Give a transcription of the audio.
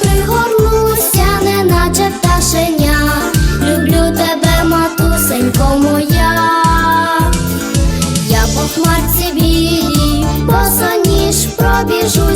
пригорнулося, неначе пташеня. Люблю тебе, матусенько моя, я по хмарці білій, босоніж пробіжу.